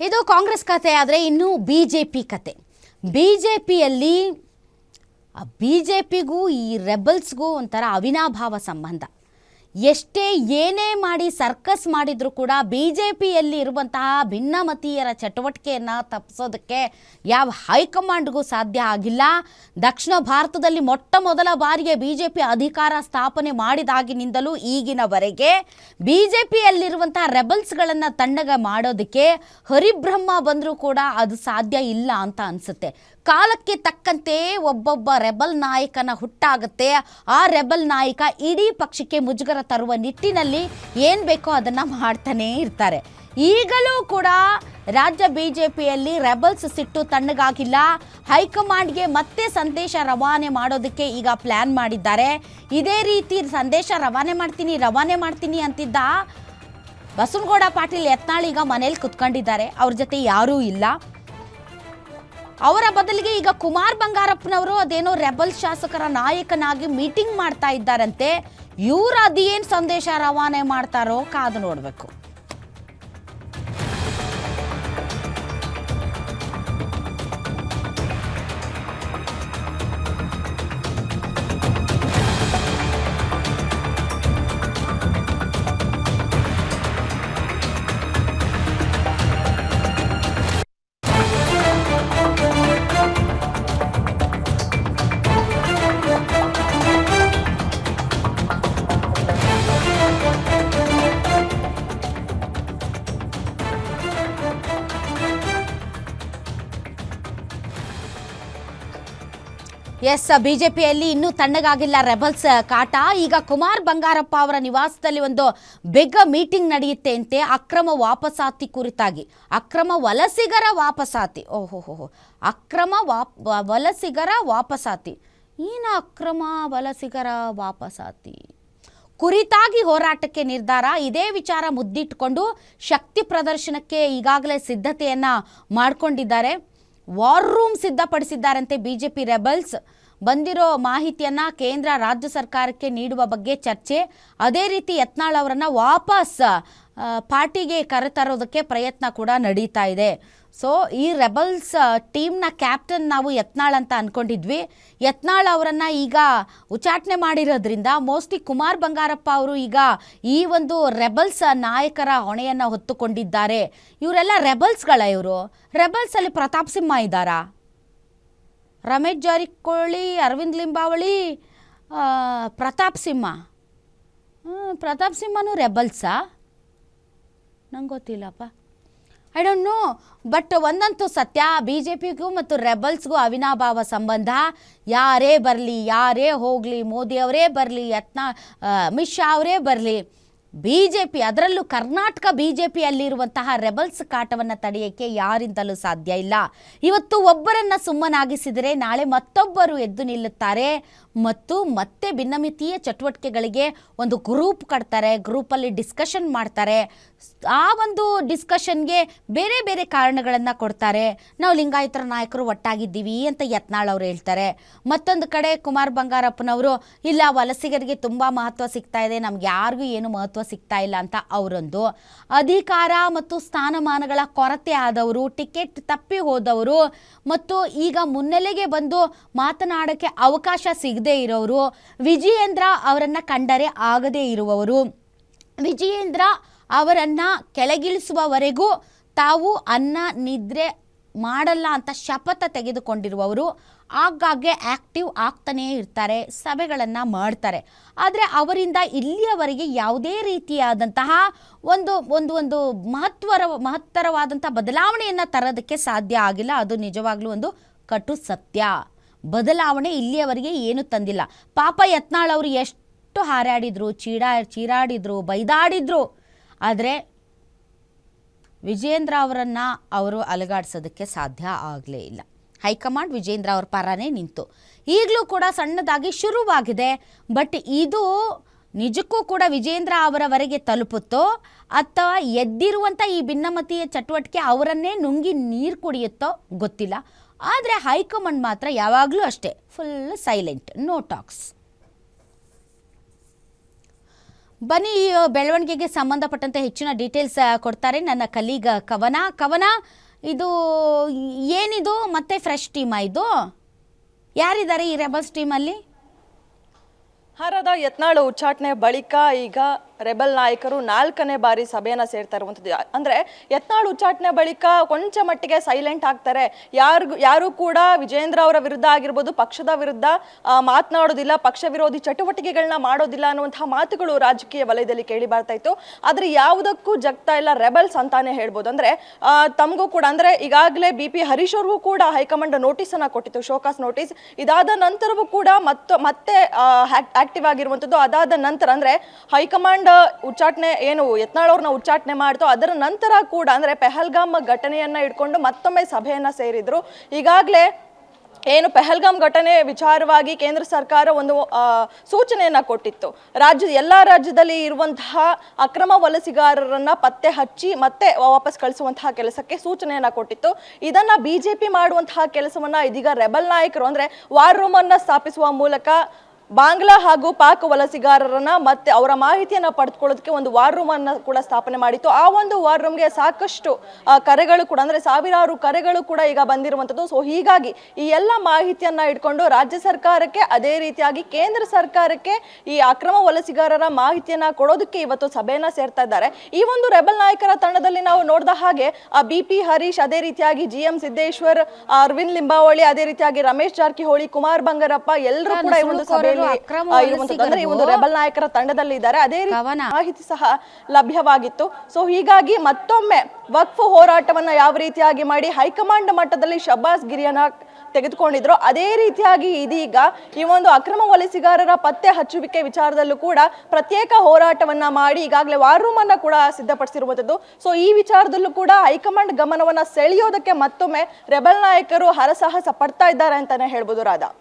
ಇದು ಕಾಂಗ್ರೆಸ್ ಕತೆ ಆದರೆ ಇನ್ನು ಬಿ ಜೆ ಪಿ ಕತೆ. ಬಿ ಜೆ ಪಿಯಲ್ಲಿ ಬಿ ಜೆ ಪಿಗೂ ಈ ರೆಬಲ್ಸ್ಗೂ ಒಂಥರ ಅವಿನಾಭಾವ ಸಂಬಂಧ. ಎಷ್ಟೇ ಏನೇ ಮಾಡಿ ಸರ್ಕಸ್ ಮಾಡಿದರೂ ಕೂಡ ಬಿ ಜೆ ಪಿಯಲ್ಲಿ ಇರುವಂತಹ ಭಿನ್ನಮತೀಯರ ಚಟುವಟಿಕೆಯನ್ನು ತಪ್ಪಿಸೋದಕ್ಕೆ ಯಾವ ಹೈಕಮಾಂಡ್ಗೂ ಸಾಧ್ಯ ಆಗಿಲ್ಲ. ದಕ್ಷಿಣ ಭಾರತದಲ್ಲಿ ಮೊಟ್ಟ ಮೊದಲ ಬಾರಿಗೆ ಬಿ ಜೆ ಪಿ ಅಧಿಕಾರ ಸ್ಥಾಪನೆ ಮಾಡಿದಾಗಿನಿಂದಲೂ ಈಗಿನವರೆಗೆ ಬಿ ಜೆ ಪಿಯಲ್ಲಿರುವಂತಹ ರೆಬಲ್ಸ್ಗಳನ್ನು ತಣ್ಣಗೆ ಮಾಡೋದಕ್ಕೆ ಹರಿಬ್ರಹ್ಮ ಬಂದರೂ ಕೂಡ ಅದು ಸಾಧ್ಯ ಇಲ್ಲ ಅಂತ ಅನಿಸುತ್ತೆ. ಕಾಲಕ್ಕೆ ತಕ್ಕಂತೆ ಒಬ್ಬೊಬ್ಬ ರೆಬಲ್ ನಾಯಕನ ಹುಟ್ಟಾಗುತ್ತೆ. ಆ ರೆಬಲ್ ನಾಯಕ ಇಡೀ ಪಕ್ಷಕ್ಕೆ ಮುಜುಗರ ತರುವ ನಿಟ್ಟಿನಲ್ಲಿ ಏನು ಬೇಕೋ ಅದನ್ನು ಮಾಡ್ತಾನೇ ಇರ್ತಾರೆ. ಈಗಲೂ ಕೂಡ ರಾಜ್ಯ ಬಿ ಜೆ ಪಿಯಲ್ಲಿ ರೆಬಲ್ಸ್ ಸಿಟ್ಟು ತಣ್ಣಗಾಗಿಲ್ಲ. ಹೈಕಮಾಂಡ್ಗೆ ಮತ್ತೆ ಸಂದೇಶ ರವಾನೆ ಮಾಡೋದಕ್ಕೆ ಈಗ ಪ್ಲ್ಯಾನ್ ಮಾಡಿದ್ದಾರೆ. ಇದೇ ರೀತಿ ಸಂದೇಶ ರವಾನೆ ಮಾಡ್ತೀನಿ ರವಾನೆ ಮಾಡ್ತೀನಿ ಅಂತಿದ್ದ ಬಸವನಗೌಡ ಪಾಟೀಲ್ ಯತ್ನಾಳ್ ಈಗ ಮನೇಲಿ ಕುತ್ಕೊಂಡಿದ್ದಾರೆ. ಅವ್ರ ಜೊತೆ ಯಾರೂ ಇಲ್ಲ. ಅವರ ಬದಲಿಗೆ ಈಗ ಕುಮಾರ್ ಬಂಗಾರಪ್ಪನವರು ಅದೇನೋ ರೆಬಲ್ ಶಾಸಕರ ನಾಯಕನಾಗಿ ಮೀಟಿಂಗ್ ಮಾಡ್ತಾ ಇದ್ದಾರಂತೆ. ಇವರು ಅದೇನು ಸಂದೇಶ ರವಾನೆ ಮಾಡ್ತಾರೋ ಕಾದು ನೋಡಬೇಕು. ಎಸ್ ಬಿಜೆಪಿಯಲ್ಲಿ ಇನ್ನೂ ತಣ್ಣಗಾಗಿಲ್ಲ ರೆಬಲ್ಸ್ ಕಾಟ. ಈಗ ಕುಮಾರ್ ಬಂಗಾರಪ್ಪ ಅವರ ನಿವಾಸದಲ್ಲಿ ಒಂದು ಬಿಗ್ ಮೀಟಿಂಗ್ ನಡೆಯುತ್ತೆ ಅಂತೆ. ಅಕ್ರಮ ವಾಪಸಾತಿ ಕುರಿತಾಗಿ. ಅಕ್ರಮ ವಲಸಿಗರ ವಾಪಸಾತಿ. ಓಹೋ ಹೋ ಅಕ್ರಮ ವಾಪ್ ವಲಸಿಗರ ವಾಪಸಾತಿ. ಏನು ಅಕ್ರಮ ವಲಸಿಗರ ವಾಪಸಾತಿ? ಕುರಿತಾಗಿ ಹೋರಾಟಕ್ಕೆ ನಿರ್ಧಾರ. ಇದೇ ವಿಚಾರ ಮುದ್ದಿಟ್ಟುಕೊಂಡು ಶಕ್ತಿ ಪ್ರದರ್ಶನಕ್ಕೆ ಈಗಾಗಲೇ ಸಿದ್ಧತೆಯನ್ನು ಮಾಡಿಕೊಂಡಿದ್ದಾರೆ. ವಾರ್ ರೂಮ್ ಸಿದ್ಧಪಡಿಸಿದ್ದಾರಂತೆ ಬಿಜೆಪಿ ರೆಬಲ್ಸ್. ಬಂದಿರೋ ಮಾಹಿತಿಯನ್ನ ಕೇಂದ್ರ ರಾಜ್ಯ ಸರ್ಕಾರಕ್ಕೆ ನೀಡುವ ಬಗ್ಗೆ ಚರ್ಚೆ. ಅದೇ ರೀತಿ ಯತ್ನಾಳ್ ಅವರನ್ನ ವಾಪಸ್ ಪಾರ್ಟಿಗೆ ಕರೆತರೋದಕ್ಕೆ ಪ್ರಯತ್ನ ಕೂಡ ನಡೀತಾ ಇದೆ. ಸೊ ಈ ರೆಬಲ್ಸ್ ಟೀಮ್ನ ಕ್ಯಾಪ್ಟನ್ ನಾವು ಯತ್ನಾಳ್ ಅಂತ ಅಂದ್ಕೊಂಡಿದ್ವಿ ಯತ್ನಾಳ್ ಅವರನ್ನು ಈಗ ಉಚ್ಚಾಟನೆ ಮಾಡಿರೋದ್ರಿಂದ ಮೋಸ್ಟ್ಲಿ ಕುಮಾರ್ ಬಂಗಾರಪ್ಪ ಅವರು ಈಗ ಈ ಒಂದು ರೆಬಲ್ಸ್ ನಾಯಕರ ಹೊಣೆಯನ್ನು ಹೊತ್ತುಕೊಂಡಿದ್ದಾರೆ. ಇವರೆಲ್ಲ ರೆಬಲ್ಸ್ಗಳ ಇವರು? ರೆಬಲ್ಸಲ್ಲಿ ಪ್ರತಾಪ್ ಸಿಂಹ ಇದ್ದಾರಾ? ರಮೇಶ್ ಜಾರಕಿಹೊಳಿ, ಅರವಿಂದ್ ಲಿಂಬಾವಳಿ ಪ್ರತಾಪ್ ಸಿಂಹ. ಪ್ರತಾಪ್ ಸಿಂಹನೂ ರೆಬಲ್ಸಾ? ನಂಗೆ ಗೊತ್ತಿಲ್ಲಪ್ಪ. ಐ ಡೋಂಟ್ ನೋ ಬಟ್ ಒಂದಂತೂ ಸತ್ಯ ಬಿ ಜೆ ಪಿಗೂ ಮತ್ತು ರೆಬಲ್ಸ್ಗೂ ಅವಿನಾಭಾವ ಸಂಬಂಧ. ಯಾರೇ ಬರಲಿ, ಯಾರೇ ಹೋಗಲಿ, ಮೋದಿ ಅವರೇ ಬರಲಿ, ಯತ್ನ ಅಮಿತ್ ಶಾ ಅವರೇ ಬರಲಿ. ಬಿ ಜೆ ಪಿ ಅದರಲ್ಲೂ ಕರ್ನಾಟಕ ಬಿ ಜೆ ಪಿಯಲ್ಲಿರುವಂತಹ ರೆಬಲ್ಸ್ ಕಾಟವನ್ನು ತಡೆಯೋಕ್ಕೆ ಯಾರಿಂದಲೂ ಸಾಧ್ಯ ಇಲ್ಲ. ಇವತ್ತು ಒಬ್ಬರನ್ನು ಸುಮ್ಮನಾಗಿಸಿದರೆ ನಾಳೆ ಮತ್ತೊಬ್ಬರು ಎದ್ದು ನಿಲ್ಲುತ್ತಾರೆ. ಮತ್ತು ಮತ್ತೆ ಭಿನ್ನಮಿತೀಯ ಚಟುವಟಿಕೆಗಳಿಗೆ ಒಂದು ಗ್ರೂಪ್ ಕಟ್ತಾರೆ, ಗ್ರೂಪಲ್ಲಿ ಡಿಸ್ಕಷನ್ ಮಾಡ್ತಾರೆ. ಆ ಒಂದು ಡಿಸ್ಕಷನ್ಗೆ ಬೇರೆ ಬೇರೆ ಕಾರಣಗಳನ್ನು ಕೊಡ್ತಾರೆ. ನಾವು ಲಿಂಗಾಯತರ ನಾಯಕರು ಒಟ್ಟಾಗಿದ್ದೀವಿ ಅಂತ ಯತ್ನಾಳ್ ಅವರು ಹೇಳ್ತಾರೆ. ಮತ್ತೊಂದು ಕಡೆ ಕುಮಾರ್ ಬಂಗಾರಪ್ಪನವರು, ಇಲ್ಲ ವಲಸಿಗರಿಗೆ ತುಂಬ ಮಹತ್ವ ಸಿಗ್ತಾ ಇದೆ, ನಮ್ಗೆ ಯಾರಿಗೂ ಏನು ಮಹತ್ವ ಸಿಗ್ತಾ ಇಲ್ಲ ಅಂತ ಅವರೊಂದು. ಅಧಿಕಾರ ಮತ್ತು ಸ್ಥಾನಮಾನಗಳ ಕೊರತೆ ಆದವರು, ಟಿಕೆಟ್ ತಪ್ಪಿ ಹೋದವರು ಮತ್ತು ಈಗ ಮುನ್ನೆಲೆಗೆ ಬಂದು ಮಾತನಾಡೋಕ್ಕೆ ಅವಕಾಶ ಸಿಗದೇ ಇರೋರು, ವಿಜಯೇಂದ್ರ ಅವರನ್ನು ಕಂಡರೆ ಆಗದೇ ಇರುವವರು. ವಿಜಯೇಂದ್ರ ಅವರನ್ನು ಕೆಳಗಿಳಿಸುವವರೆಗೂ ತಾವು ಅನ್ನ, ನಿದ್ರೆ ಮಾಡಲ್ಲ ಅಂತ ಶಪಥ ತೆಗೆದುಕೊಂಡಿರುವವರು ಆಗಾಗ್ಗೆ ಆಕ್ಟಿವ್ ಆಗ್ತಾನೇ ಇರ್ತಾರೆ, ಸಭೆಗಳನ್ನು ಮಾಡ್ತಾರೆ. ಆದರೆ ಅವರಿಂದ ಇಲ್ಲಿಯವರೆಗೆ ಯಾವುದೇ ರೀತಿಯಾದಂತಹ ಒಂದು ಒಂದು ಒಂದು ಮಹತ್ವರ, ಮಹತ್ತರವಾದಂಥ ಬದಲಾವಣೆಯನ್ನು ತರೋದಕ್ಕೆ ಸಾಧ್ಯ ಆಗಿಲ್ಲ. ಅದು ನಿಜವಾಗ್ಲೂ ಒಂದು ಕಟು ಸತ್ಯ. ಬದಲಾವಣೆ ಇಲ್ಲಿಯವರೆಗೆ ಏನು ತಂದಿಲ್ಲ. ಪಾಪ ಯತ್ನಾಳ್ ಅವರು ಎಷ್ಟು ಹಾರಾಡಿದ್ರು, ಚೀಡಾ, ಚೀರಾಡಿದ್ರು, ಬೈದಾಡಿದ್ರು. ಆದರೆ ವಿಜೇಂದ್ರ ಅವರನ್ನು ಅವರು ಅಲುಗಾಡಿಸೋದಕ್ಕೆ ಸಾಧ್ಯ ಆಗಲೇ ಇಲ್ಲ. ಹೈಕಮಾಂಡ್ ವಿಜೇಂದ್ರ ಅವ್ರ ಪರನೇ ನಿಂತು. ಈಗಲೂ ಕೂಡ ಸಣ್ಣದಾಗಿ ಶುರುವಾಗಿದೆ. ಬಟ್ ಇದು ನಿಜಕ್ಕೂ ಕೂಡ ವಿಜೇಂದ್ರ ಅವರವರೆಗೆ ತಲುಪುತ್ತೋ, ಅಥವಾ ಎದ್ದಿರುವಂಥ ಈ ಭಿನ್ನಮತೀಯ ಚಟುವಟಿಕೆ ಅವರನ್ನೇ ನುಂಗಿ ನೀರು ಕುಡಿಯುತ್ತೋ ಗೊತ್ತಿಲ್ಲ. ಆದರೆ ಹೈಕಮಾಂಡ್ ಮಾತ್ರ ಯಾವಾಗಲೂ ಅಷ್ಟೇ. ಫುಲ್ ಸೈಲೆಂಟ್ ನೋ ಟಾಕ್ಸ್ ಬನ್ನಿ, ಈ ಬೆಳವಣಿಗೆಗೆ ಸಂಬಂಧಪಟ್ಟಂತೆ ಹೆಚ್ಚಿನ ಡೀಟೇಲ್ಸ್ ಕೊಡ್ತಾರೆ ನನ್ನ ಕಲೀಗ ಕವನ. ಕವನ, ಇದು, ಏನಿದು ಮತ್ತೆ ಫ್ರೆಶ್ ಟೀಮಾ ಇದು? ಯಾರಿದ್ದಾರೆ ಈ ರೆಬಲ್ಸ್ ಟೀಮಲ್ಲಿ ಹರದ ಯತ್ನಾಳು ಉಚ್ಚಾಟನೆ ಬಳಿಕ ಈಗ ರೆಬಲ್ ನಾಯಕರು ನಾಲ್ಕನೇ ಬಾರಿ ಸಭೆಯನ್ನು ಸೇರ್ತಾ ಇರುವಂಥದ್ದು. ಅಂದರೆ ಯತ್ನಾಳ್ ಉಚ್ಚಾಟನೆ ಬಳಿಕ ಕೊಂಚ ಮಟ್ಟಿಗೆ ಸೈಲೆಂಟ್ ಆಗ್ತಾರೆ. ಯಾರಿಗೂ, ಯಾರು ಕೂಡ ವಿಜೇಂದ್ರ ಅವರ ವಿರುದ್ಧ ಆಗಿರ್ಬೋದು, ಪಕ್ಷದ ವಿರುದ್ಧ ಮಾತನಾಡೋದಿಲ್ಲ, ಪಕ್ಷ ವಿರೋಧಿ ಚಟುವಟಿಕೆಗಳನ್ನ ಮಾಡೋದಿಲ್ಲ ಅನ್ನುವಂತಹ ಮಾತುಗಳು ರಾಜಕೀಯ ವಲಯದಲ್ಲಿ ಕೇಳಿ ಬರ್ತಾ ಇತ್ತು. ಆದರೆ ಯಾವುದಕ್ಕೂ ಜಗ್ತಾ ಇಲ್ಲ ರೆಬಲ್ಸ್ ಅಂತಾನೆ ಹೇಳ್ಬೋದು. ಅಂದರೆ ತಮಗೂ ಕೂಡ, ಅಂದರೆ ಈಗಾಗಲೇ ಬಿ ಪಿ ಹರೀಶ್ ಅವ್ರಿಗೂ ಕೂಡ ಹೈಕಮಾಂಡ್ ನೋಟಿಸನ್ನು ಕೊಟ್ಟಿತ್ತು, ಶೋಕಾಸ್ ನೋಟಿಸ್. ಇದಾದ ನಂತರವೂ ಕೂಡ ಮತ್ತೆ ಮತ್ತೆ ಆಕ್ಟಿವ್ ಆಗಿರುವಂಥದ್ದು ಅದಾದ ನಂತರ ಅಂದ್ರೆ ಹೈಕಮಾಂಡ್ ಉಚ್ಚಾಟನೆ ಏನು ಯತ್ನಾಳವ್ರನ್ನ ಉಚ್ಚಾಟನೆ ಮಾಡ್ತು, ಅದರ ನಂತರ ಕೂಡ ಅಂದ್ರೆ ಪೆಹಲ್ಗಾಮ್ ಘಟನೆಯನ್ನ ಇಟ್ಕೊಂಡು ಮತ್ತೊಮ್ಮೆ ಸಭೆಯನ್ನು ಸೇರಿದ್ರು. ಈಗಾಗಲೇ ಏನು ಪೆಹಲ್ಗಾಮ್ ಘಟನೆ ವಿಚಾರವಾಗಿ ಕೇಂದ್ರ ಸರ್ಕಾರ ಒಂದು ಸೂಚನೆಯನ್ನು ಕೊಟ್ಟಿತ್ತು. ರಾಜ್ಯ, ಎಲ್ಲ ರಾಜ್ಯದಲ್ಲಿ ಇರುವಂತಹ ಅಕ್ರಮ ವಲಸಿಗಾರರನ್ನ ಪತ್ತೆ ಹಚ್ಚಿ ಮತ್ತೆ ವಾಪಸ್ ಕಳಿಸುವಂತಹ ಕೆಲಸಕ್ಕೆ ಸೂಚನೆಯನ್ನ ಕೊಟ್ಟಿತ್ತು. ಇದನ್ನ ಬಿಜೆಪಿ ಮಾಡುವಂತಹ ಕೆಲಸವನ್ನ ಇದೀಗ ರೆಬಲ್ ನಾಯಕರು ಅಂದ್ರೆ ವಾರ್ ರೂಮನ್ನು ಸ್ಥಾಪಿಸುವ ಮೂಲಕ ಬಾಂಗ್ಲಾ ಹಾಗೂ ಪಾಕ್ ವಲಸಿಗಾರರನ್ನ ಮತ್ತೆ ಅವರ ಮಾಹಿತಿಯನ್ನ ಪಡೆದುಕೊಳ್ಳೋದಕ್ಕೆ ಒಂದು ವಾರ್ ರೂಮ್ ಅನ್ನ ಕೂಡ ಸ್ಥಾಪನೆ ಮಾಡಿತ್ತು. ಆ ಒಂದು ವಾರ್ ರೂಮ್ಗೆ ಸಾಕಷ್ಟು ಕರೆಗಳು ಕೂಡ ಅಂದ್ರೆ ಸಾವಿರಾರು ಕರೆಗಳು ಕೂಡ ಈಗ ಬಂದಿರುವಂತದ್ದು. ಸೊ ಹೀಗಾಗಿ ಈ ಎಲ್ಲ ಮಾಹಿತಿಯನ್ನ ಇಟ್ಕೊಂಡು ರಾಜ್ಯ ಸರ್ಕಾರಕ್ಕೆ ಅದೇ ರೀತಿಯಾಗಿ ಕೇಂದ್ರ ಸರ್ಕಾರಕ್ಕೆ ಈ ಅಕ್ರಮ ವಲಸಿಗಾರರ ಮಾಹಿತಿಯನ್ನ ಕೊಡೋದಕ್ಕೆ ಇವತ್ತು ಸಭೆಯನ್ನ ಸೇರ್ತಾ ಇದ್ದಾರೆ. ಈ ಒಂದು ರೆಬಲ್ ನಾಯಕರ ತಂಡದಲ್ಲಿ ನಾವು ನೋಡಿದ ಹಾಗೆ ಬಿ ಪಿ ಹರೀಶ್ ಅದೇ ರೀತಿಯಾಗಿ ಜಿ ಎಂ ಸಿದ್ದೇಶ್ವರ್ ಅರವಿಂದ್ ಲಿಂಬಾವಳಿ ಅದೇ ರೀತಿಯಾಗಿ ರಮೇಶ್ ಜಾರಕಿಹೊಳಿ ಕುಮಾರ್ ಬಂಗಾರಪ್ಪ ಎಲ್ಲರೂ ಕೂಡ ಈ ಒಂದು ಆ, ಇರುವಂತದ್ದು ಈ ಒಂದು ರೆಬಲ್ ನಾಯಕರ ತಂಡದಲ್ಲಿ ಇದ್ದಾರೆ. ಅದೇ ರೀತಿ ಮಾಹಿತಿ ಸಹ ಲಭ್ಯವಾಗಿತ್ತು. ಸೊ ಹೀಗಾಗಿ ಮತ್ತೊಮ್ಮೆ ವಕ್ಫ್ ಹೋರಾಟವನ್ನ ಯಾವ ರೀತಿಯಾಗಿ ಮಾಡಿ ಹೈಕಮಾಂಡ್ ಮಟ್ಟದಲ್ಲಿ ಶಬ್ಬಾಸ್ ಗಿರಿಯನ್ನ ತೆಗೆದುಕೊಂಡಿದ್ರು. ಅದೇ ರೀತಿಯಾಗಿ ಇದೀಗ ಈ ಒಂದು ಅಕ್ರಮ ವಲಸಿಗಾರರ ಪತ್ತೆ ಹಚ್ಚುವಿಕೆ ವಿಚಾರದಲ್ಲೂ ಕೂಡ ಪ್ರತ್ಯೇಕ ಹೋರಾಟವನ್ನ ಮಾಡಿ ಈಗಾಗಲೇ ವಾರ್ ರೂಮ್ ಅನ್ನ ಕೂಡ ಸಿದ್ಧಪಡಿಸಿರುವಂತದ್ದು. ಸೊ ಈ ವಿಚಾರದಲ್ಲೂ ಕೂಡ ಹೈಕಮಾಂಡ್ ಗಮನವನ್ನ ಸೆಳೆಯೋದಕ್ಕೆ ಮತ್ತೊಮ್ಮೆ ರೆಬಲ್ ನಾಯಕರು ಹರಸಾಹಸ ಪಡ್ತಾ ಇದ್ದಾರೆ ಅಂತಾನೆ ಹೇಳ್ಬೋದು ರಾಧಾ.